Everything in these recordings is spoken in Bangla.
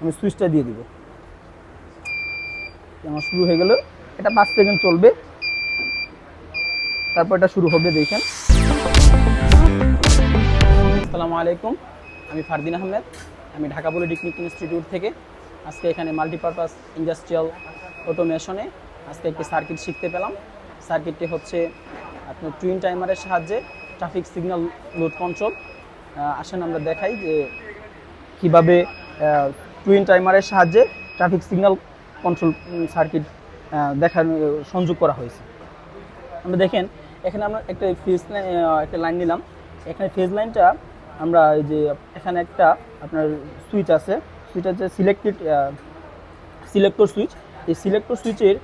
আমি সুইচটা দিয়ে দিব। আমার শুরু হয়ে গেল। এটা পাঁচ সেকেন্ড চলবে। তারপর এটা শুরু হবে, দেখেন। আসসালামু আলাইকুম। আমি ফারদিন আহমেদ। আমি ঢাকা পলিটেকনিক ইনস্টিটিউট থেকে। আজকে এখানে মাল্টিপারপাস ইন্ডাস্ট্রিয়াল অটোমেশনে আজকে একটি সার্কিট শিখতে পেলাম। সার্কিটটি হচ্ছে আপনার টুইন টাইমারের সাহায্যে ট্রাফিক সিগন্যাল লোড কন্ট্রোল আসেন আমরা দেখাই যে কীভাবে টুইন টাইমারের সাহায্যে ট্রাফিক সিগন্যাল কন্ট্রোল সার্কিট দেখানো সংযোগ করা হয়েছে। আমরা দেখেন, এখানে আমরা একটা ফেজ একটা লাইন নিলাম। এখানে ফেজ লাইনটা আমরা এই যে, এখানে একটা আপনার সুইচ আছে। সুইচ আছে সিলেক্টেড সিলেক্টর সুইচ এই সিলেক্টর সুইচের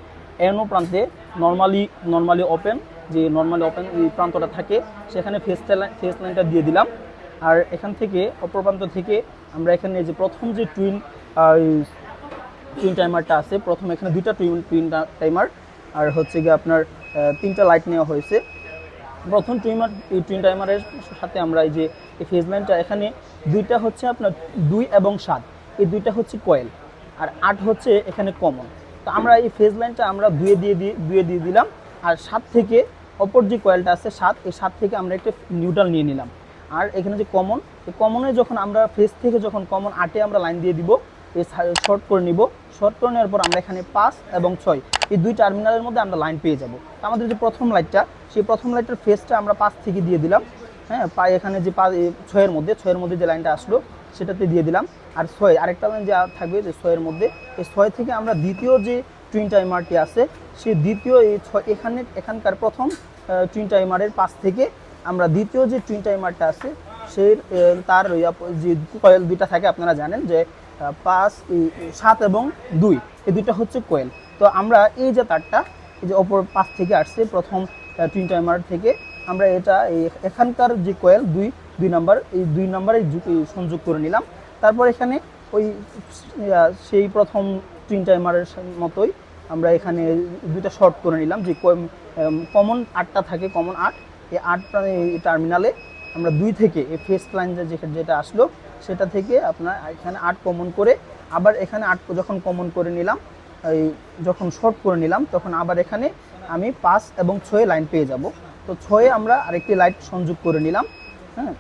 এনো প্রান্তে নর্মালি নর্মালি ওপেন যে নর্মালি ওপেন প্রান্তটা থাকে, সেখানে ফেস ফেস লাইনটা দিয়ে দিলাম। আর এখান থেকে, অপর প্রান্ত থেকে আমরা এখানে যে প্রথম যে টুইন টুইন টাইমারটা আছে, প্রথম এখানে দুইটা টুইন টুইন টাইমার আর হচ্ছে গিয়ে আপনার তিনটা লাইট নেওয়া হয়েছে। প্রথম টুইমার এই টুইন টাইমারের সাথে আমরা এই যে ফেজ এখানে দুইটা হচ্ছে আপনার দুই এবং সাত, এই দুইটা হচ্ছে কয়েল আর আট হচ্ছে এখানে কমন তো আমরা এই ফেজ লাইনটা আমরা দুয়ে দিয়ে দিয়ে, দুয়ে দিয়ে দিলাম, আর সাত থেকে অপর যে কয়েলটা আছে, সাত, এই সাত থেকে আমরা একটা নিউট্রাল নিয়ে নিলাম। আর এখানে যে কমন এই কমনে যখন আমরা ফেস থেকে যখন কমন আটে আমরা লাইন দিয়ে দিব এই শর্ট করে নিব শর্ট করে নেওয়ার পর আমরা এখানে পাঁচ এবং ছয় এই দুই টার্মিনালের মধ্যে আমরা লাইন পেয়ে যাব। আমাদের যে প্রথম লাইটটা সেই প্রথম লাইটটার ফেসটা আমরা পাঁচ থেকে দিয়ে দিলাম হ্যাঁ পাই এখানে যে পাঁচ এ, ছয়ের মধ্যে ছয়ের মধ্যে যে লাইনটা আসলো সেটাতে দিয়ে দিলাম। আর ছয় আরেকটা লাইন যে থাকবে যে ছয়ের মধ্যে এই ছয় থেকে আমরা দ্বিতীয় যে টুইন টাইমারটি আছে সেই দ্বিতীয় এই ছয় এখানে এখানকার প্রথম টুইন টাইমারের পাশ থেকে আমরা দ্বিতীয় যে টুইন টাইমারটা আছে, সেই তার যে কয়েল দুইটা থাকে, আপনারা জানেন যে পাঁচ সাত এবং দুই, এই দুইটা হচ্ছে কোয়েল তো আমরা এই যে তারটা, এই যে অপর পাশ থেকে আসছে, প্রথম টুইন টাইমার থেকে, আমরা এটা, এই এখানকার যে কোয়েল দুই দুই নাম্বার এই দুই নাম্বারে সংযোগ করে নিলাম। তারপর এখানে ওই সেই প্রথম টুইন টাইমারের মতোই আমরা এখানে দুইটা শর্ট করে নিলাম, যে কমন আটটা থাকে কমন আট। এই আট টার্মিনালে আমরা দুই থেকে এই ফেস লাইন যেটা যেটা আসলো, সেটা থেকে আপনার এখানে আট কমন করে, আবার এখানে আট যখন কমন করে নিলাম, এই যখন শর্ট করে নিলাম, তখন আবার এখানে আমি পাঁচ এবং ছয়ে লাইন পেয়ে যাব। তো ছয়ে আমরা আরেকটি লাইট সংযোগ করে নিলাম হ্যাঁ?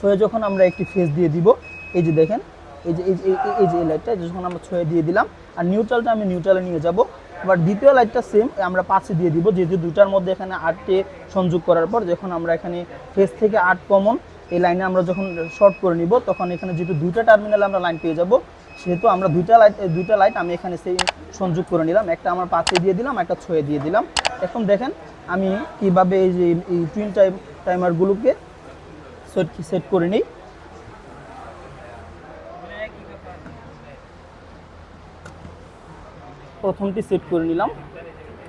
ছয়ে যখন আমরা একটি ফেস দিয়ে দিব, এই যে দেখেন, এই যে এই যে এই- এই যে এই লাইটটা যখন আমরা ছয়ে দিয়ে দিলাম, আর নিউট্রালটা আমি নিউট্রালে নিয়ে যাব আবার দ্বিতীয় লাইটটা সেম আমরা পাঁচে দিয়ে দিব, যেহেতু দুটার মধ্যে এখানে আটকে সংযোগ করার পর যখন আমরা এখানে ফেস থেকে আট কমন এই লাইনে আমরা যখন শর্ট করে নিব, তখন এখানে যেহেতু দুইটা টার্মিনালে আমরা লাইন পেয়ে যাব, সেহেতু আমরা দুইটা লাইট দুইটা লাইট আমি এখানে সেই সংযোগ করে নিলাম। একটা আমার পাঁচে দিয়ে দিলাম, একটা ছয়ে দিয়ে দিলাম। এখন দেখেন, আমি কীভাবে এই যে এই টুইন টাইম টাইমারগুলোকে সেট সেট করে নিই। প্রথমটি সেট করে নিলাম।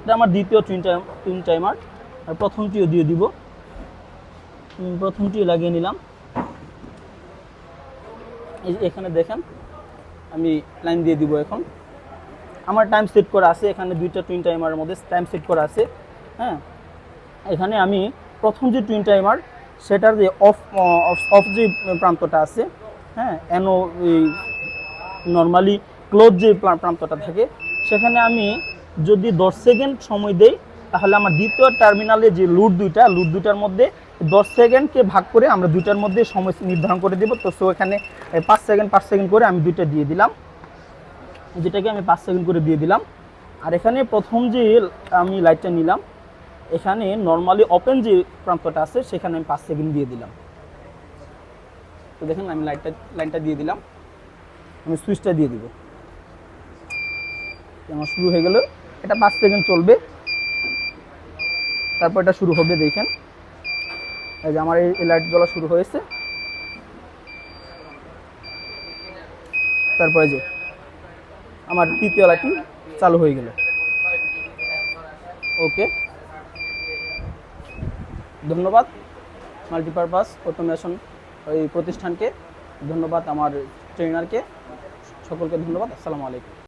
এটা আমার দ্বিতীয় টুইন টাইম টুইন টাইমার আর প্রথমটিও দিয়ে দিব। প্রথমটিও লাগিয়ে নিলাম। এখানে দেখেন, আমি লাইন দিয়ে দিব এখন। আমার টাইম সেট করা আছে, এখানে দুইটা টুইন টাইমারের মধ্যে টাইম সেট করা আছে। হ্যাঁ? এখানে আমি প্রথম যে টুইন টাইমার সেটার যে অফ অফ যে প্রান্তটা আছে হ্যাঁ? এনো নর্মালি ক্লোজ যে প্রান্তটা থাকে সেখানে আমি যদি দশ সেকেন্ড সময় দেই, তাহলে আমার দ্বিতীয় টার্মিনালে যে লুট দুইটা লুট দুইটার মধ্যে দশ সেকেন্ডকে ভাগ করে আমরা দুইটার মধ্যে সময় নির্ধারণ করে দেবো। তো সো এখানে পাঁচ সেকেন্ড পাঁচ সেকেন্ড করে আমি দুইটা দিয়ে দিলাম। যেটাকে আমি পাঁচ সেকেন্ড করে দিয়ে দিলাম। আর এখানে প্রথম যে আমি লাইটটা নিলাম, এখানে নর্মালি ওপেন যে প্রান্তটা আছে, সেখানে আমি পাঁচ সেকেন্ড দিয়ে দিলাম। তো দেখেন, আমি লাইটটা, লাইনটা দিয়ে দিলাম। আমি সুইচটা দিয়ে দিব। আমার শুরু হয়ে গেল। এটা পাঁচ সেকেন্ড চলবে। তারপর এটা শুরু হবে, দেখেন। এই যে আমার এই লাইট জ্বলা শুরু হয়েছে। তারপরে যে আমার তৃতীয় লাইটটি চালু হয়ে গেল। ওকে। ধন্যবাদ মাল্টিপারপাস অটোমেশন এই প্রতিষ্ঠানকে। ধন্যবাদ আমার ট্রেনারকে সকলকে ধন্যবাদ। আসসালামু আলাইকুম।